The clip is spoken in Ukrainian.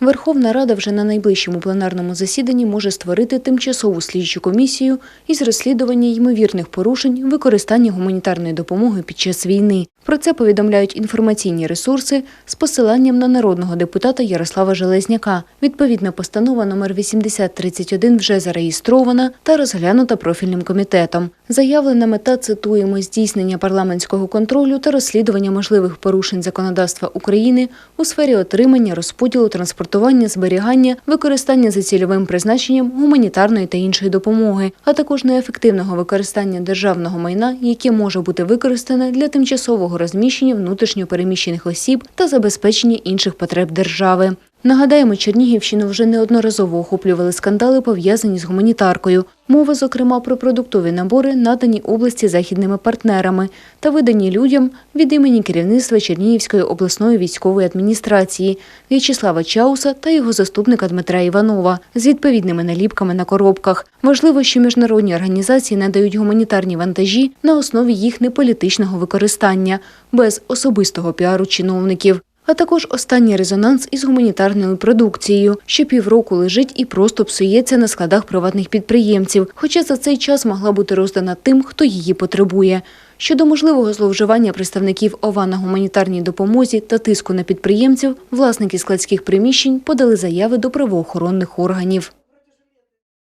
Верховна Рада вже на найближчому пленарному засіданні може створити тимчасову слідчу комісію із розслідування ймовірних порушень використання гуманітарної допомоги під час війни. Про це повідомляють інформаційні ресурси з посиланням на народного депутата Ярослава Железняка. Відповідна постанова номер 8031 вже зареєстрована та розглянута профільним комітетом. Заявлена мета цитуємо здійснення парламентського контролю та розслідування можливих порушень законодавства України у сфері отримання, розподілу, транспортування, зберігання, використання за цільовим призначенням гуманітарної та іншої допомоги, а також неефективного використання державного майна, яке може бути використане для тимчасового розміщення внутрішньо переміщених осіб та забезпечення інших потреб держави. Нагадаємо, Чернігівщину вже неодноразово охоплювали скандали, пов'язані з гуманітаркою. Мова, зокрема, про продуктові набори, надані області західними партнерами та видані людям від імені керівництва Чернігівської обласної військової адміністрації В'ячеслава Чауса та його заступника Дмитра Іванова з відповідними наліпками на коробках. Важливо, що міжнародні організації надають гуманітарні вантажі на основі їх неполітичного використання без особистого піару чиновників. А також останній резонанс із гуманітарною продукцією, що півроку лежить і просто псується на складах приватних підприємців, хоча за цей час могла бути роздана тим, хто її потребує. Щодо можливого зловживання представників ОВА на гуманітарній допомозі та тиску на підприємців, власники складських приміщень подали заяви до правоохоронних органів.